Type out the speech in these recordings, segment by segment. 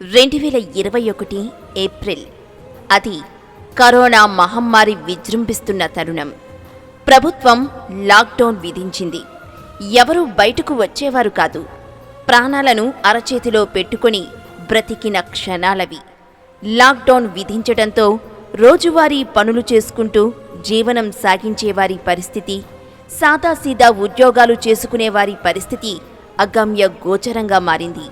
రెండు వేల ఇరవై ఒకటి ఏప్రిల్. అది కరోనా మహమ్మారి విజృంభిస్తున్న తరుణం. ప్రభుత్వం లాక్డౌన్ విధించింది. ఎవరూ బయటకు వచ్చేవారు కాదు. ప్రాణాలను అరచేతిలో పెట్టుకొని బ్రతికిన క్షణాలవి. లాక్డౌన్ విధించడంతో రోజువారీ పనులు చేసుకుంటూ జీవనం సాగించేవారి పరిస్థితి సాదాసీదా ఉద్యోగాలు చేసుకునేవారి పరిస్థితి అగమ్య గోచరంగా మారింది.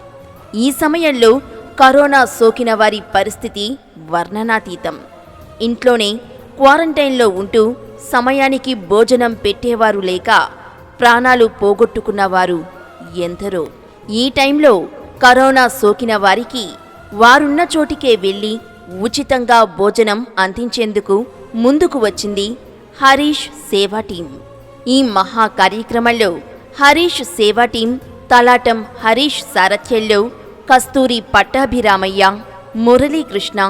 ఈ సమయంలో కరోనా సోకిన వారి పరిస్థితి వర్ణనాతీతం. ఇంట్లోనే క్వారంటైన్లో ఉంటూ సమయానికి భోజనం పెట్టేవారు లేక ప్రాణాలు పోగొట్టుకున్నవారు ఎందరో. ఈ టైంలో కరోనా సోకిన వారికి వారున్న చోటికే వెళ్ళి ఉచితంగా భోజనం అందించేందుకు ముందుకు వచ్చింది హరీష్ సేవా టీం. ఈ మహా కార్యక్రమంలో హరీష్ సేవా టీం తలాటం హరీష్ సారథ్యంలో Kasturi Pattabhiramayya Muralikrishna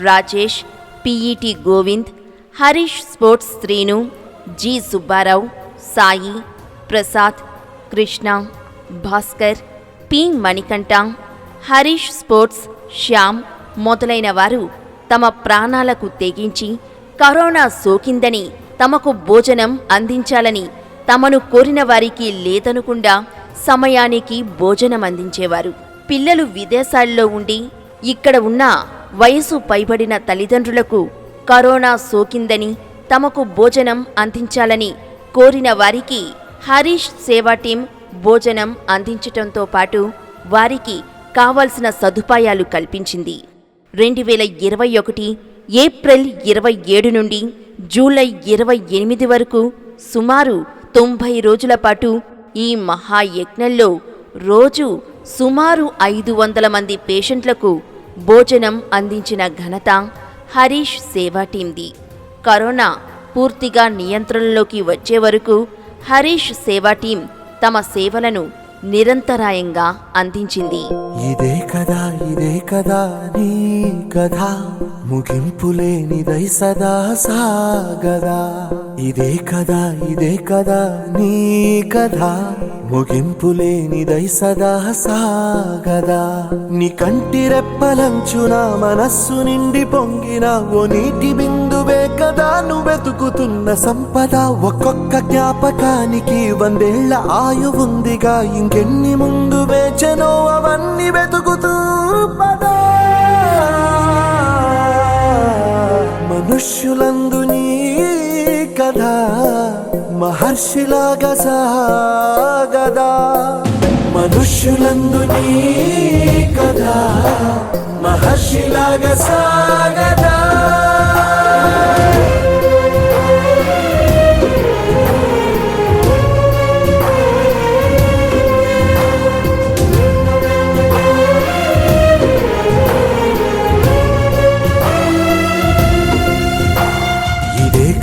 Rajesh PET Govind Harish sports Srinu G Subbarao Sai Prasad Krishna Bhaskar P Manikanta Harish sports Shyam మొదలైన వారు తమ ప్రాణాలకు తెగించి కరోనా సోకిందని తమకు భోజనం అందించాలని తమను కోరిన వారికి లేదనుకుండా సమయానికి భోజనం అందించేవారు పిల్లలు విదేశాల్లో ఉండి ఇక్కడ ఉన్న వయసు పైబడిన తల్లిదండ్రులకు కరోనా సోకిందని తమకు భోజనం అందించాలని కోరిన వారికి హరీష్ సేవా టీం భోజనం అందించటంతో పాటు వారికి కావలసిన సదుపాయాలు కల్పించింది. రెండు వేల ఇరవై ఒకటి ఏప్రిల్ ఇరవై ఏడు నుండి జూలై ఇరవై ఎనిమిది వరకు సుమారు తొంభై రోజుల పాటు ఈ మహాయజ్ఞంలో రోజు సుమారు ఐదు వందల మంది పేషెంట్లకు భోజనం అందించిన ఘనత హరీష్ సేవా టీంది కరోనా పూర్తిగా నియంత్రణలోకి వచ్చే వరకు హరీష్ సేవా టీం తమ సేవలను నిరంతరాయంగా అందించింది. ఇదే కదా ఇదే కదా నీ కథ. ముగింపు లేనిదై సదా సాగదా. ఇదే కదా ఇదే కదా నీ కథ. ముగింపు లేనిదై సదా సాగదా. నీ కంటి రెప్పలంచున మనస్సు నిండి పొంగిన ఓ నీటి బిందువే కదా నువ్వెతుకుతున్న సంపద. ఒక్కొక్క జ్ఞాపకానికి వందేళ్ళ ఆయువుందిగా ఇంకెన్ని ముందు వేచనో అవన్నీ వెతుకుతూ పదా. మనుష్యులందు నీ కథ మహర్షిలాగా సాగదా. మనుష్యులందు నీ కథ మహర్షిలాగా సాగదా.